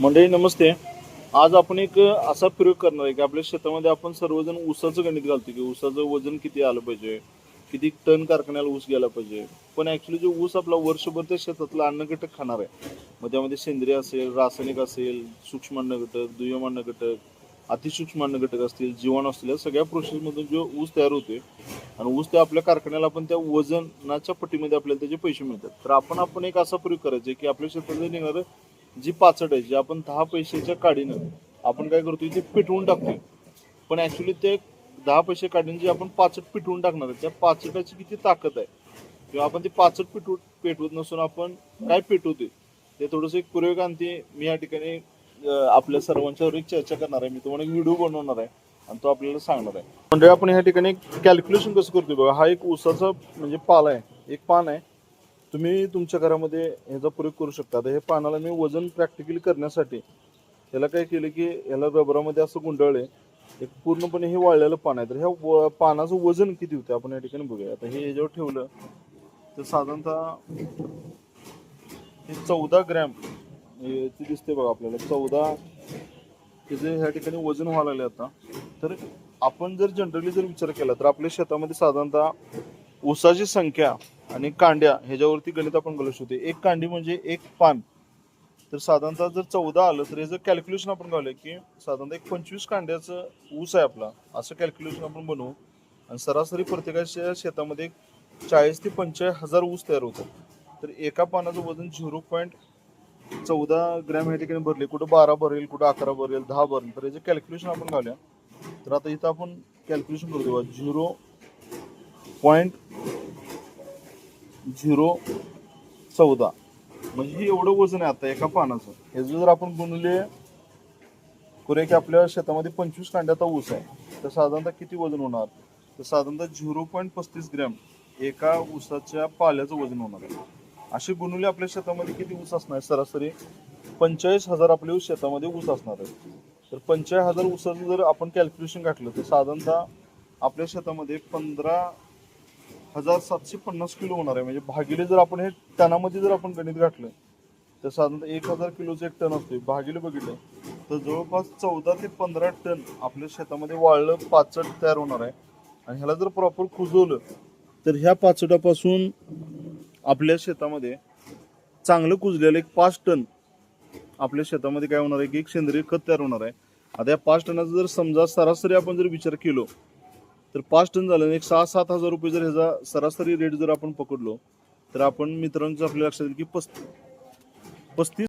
मंडळी नमस्ते. आज आपण एक असा प्रयोग करणार आहे की आपल्या शेतामध्ये आपण सर्वजण ऊसाचं गणित घालतो की ऊसाचं वजन किती आलं पाहिजे किती टन कारखान्याला ऊस गेला पाहिजे. पण ऍक्च्युली जो ऊस आपला वर्षभर त्या शेतातला अन्न घटक खाणार आहे. मग त्यामध्ये सेंद्रिय असेल रासायनिक असेल सूक्ष्म अन्न घटक दुय्यम अन्न घटक अतिसूक्ष्म अन्न घटक असतील जीवाणू असतील या सगळ्या प्रोसेसमधून जो ऊस तयार होते आणि ऊस त्या आपल्या कारखान्याला आपण त्या वजनाच्या पट्टीमध्ये आपल्याला त्याचे पैसे मिळतात. तर आपण आपण एक असा प्रयोग करायचा की आपल्या शेतामध्ये निघणारं जी पाचट आहे जी आपण दहा पैशाच्या काडीनं आपण काय करतोय ते पिटवून टाकतोय. पण ऍक्च्युली ते दहा पैसे काढून जी आपण पाचट पिटवून टाकणार आहे त्या पाचटाची किती ताकद आहे? किंवा आपण ती पाचट पिटवू पेटवत नसून आपण काय पेटवते ते थोडंसं एक पूर्वकांती मी या ठिकाणी आपल्या सर्वांच्यावर एक चर्चा करणार आहे. मी तुम्हाला एक व्हिडिओ बनवणार आहे आणि तो आपल्याला सांगणार आहे. म्हणजे आपण ह्या ठिकाणी कॅल्क्युलेशन कसं करतोय बघा. हा एक उसाचा म्हणजे पाला आहे. एक पान आहे. तुम्ही तुमच्या घरामध्ये ह्याचा प्रयोग करू शकता. आता हे पानाला मी वजन प्रॅक्टिकली करण्यासाठी त्याला काय केलं की याला रबरामध्ये असं गुंडाळले एक पूर्णपणे हे वाळलेलं पान आहे. तर ह्या व- पानाचं वजन किती होतं आपण या ठिकाणी बघूया. आता हे याच्यावर ठेवलं तर साधारणतः हे चौदा ग्रॅम हे दिसते बघा आपल्याला. चौदा त्याचे ह्या ठिकाणी वजन व्हायला लागले आता. तर आपण जर जनरली जर विचार केला तर आपल्या शेतामध्ये साधारणतः ऊसाची संख्या आणि कांड्या ह्याच्यावरती गणित आपण घालू शकतो एक कांडी म्हणजे एक पान. तर साधारणतः जर चौदा आलं तर ह्याचं कॅल्क्युलेशन आपण घालूया की साधारणतः एक पंचवीस कांड्याचं ऊस आहे आपला. असं कॅल्क्युलेशन आपण बनवू. आणि सरासरी प्रत्येकाच्या शेतामध्ये एक चाळीस ते पंचेचाळीस हजार ऊस तयार होतात. तर एका पानाचं वजन झिरो पॉईंट चौदा ग्रॅम ह्या ठिकाणी भरले. कुठं बारा भरेल कुठं अकरा भरेल दहा भरेल. तर याचं कॅल्क्युलेशन आपण घालूया. तर आता इथं आपण कॅल्क्युलेशन करू देऊ. झिरो पॉईंट झिरो चौदा. म्हणजे हे एवढं वजन आहे आता एका पानाचं. हे जर आपण गुणले करूया की आपल्या शेतामध्ये पंचवीस कांड्याचा ऊस आहे. तर साधारणतः किती वजन होणार? तर साधारणतः झिरो पॉईंट पस्तीस ग्रॅम एका ऊसाच्या पाल्याचं वजन होणार आहे. असे गुणुले आपल्या शेतामध्ये किती ऊस असणार? सरासरी पंचेचाळीस हजार आपल्या ऊस शेतामध्ये ऊस असणार आहे. तर पंचेचाळीस हजार ऊसाचं जर आपण कॅल्क्युलेशन घातलं तर साधारणतः आपल्या शेतामध्ये पंधरा हजार सातशे पन्नास किलो होणार आहे. म्हणजे भागिले जर आपण हे टनामध्ये जर आपण गणित घातलं तर साधारणतः एक हजार किलोचं एक टन असते भागिले बघितलं तर जवळपास चौदा ते पंधरा टन आपल्या शेतामध्ये वाळलं पाचट तयार होणार आहे. आणि ह्याला जर प्रॉपर कुजवलं तर ह्या पाचटापासून आपल्या शेतामध्ये चांगलं कुजलेलं एक पाच टन आपल्या शेतामध्ये काय होणार आहे की एक सेंद्रिय खत तयार होणार आहे. आता या पाच टनाचा जर समजा सरासरी आपण जर विचार केलो तर पाच टन झालं. एक सहा सात हजार रुपये जर ह्याचा सरासरी रेट जर आपण पकडलो तर आपण मित्रांचं आपल्या लक्षात येईल की पस्तीस पस्तीस